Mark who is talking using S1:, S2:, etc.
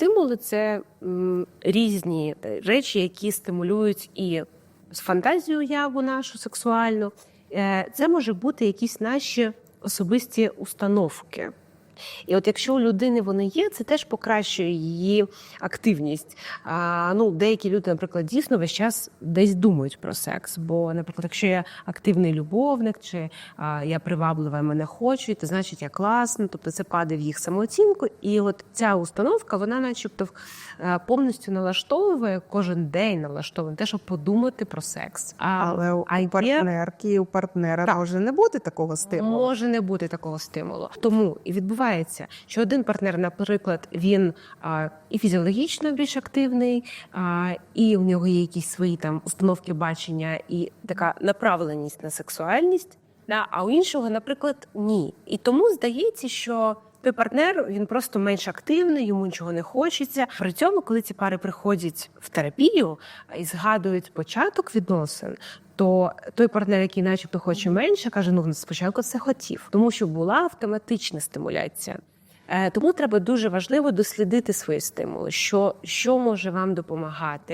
S1: Стимули це різні речі, які стимулюють і фантазію уяву нашу сексуальну. Е, Це може бути якісь наші особисті установки. І от якщо у людини вони є, це теж покращує її активність. А, ну, деякі люди, наприклад, дійсно весь час десь думають про секс. Бо, наприклад, якщо я активний любовник, чи а, я приваблива, і мене хочуть, то значить я класна. Тобто це падає в їх самооцінку. І от ця установка, вона, начебто, повністю налаштовує кожен день налаштовує те, щоб подумати про секс. А,
S2: Але у
S1: а є-
S2: партнерки, у партнера
S1: Так.
S2: може не бути такого стимулу.
S1: Може не бути такого стимулу. Тому і відбувається, що один партнер, наприклад, він і фізіологічно більш активний, і у нього є якісь свої там установки бачення і така направленість на сексуальність. А у іншого, наприклад, ні. І тому здається, що той партнер він просто менш активний, йому нічого не хочеться. При цьому, коли ці пари приходять в терапію і згадують початок відносин, то той партнер, який начебто хоче менше, каже: ну спочатку це хотів, тому що була автоматична стимуляція. Е, Тому треба дуже важливо дослідити свої стимули, що, що може вам допомагати.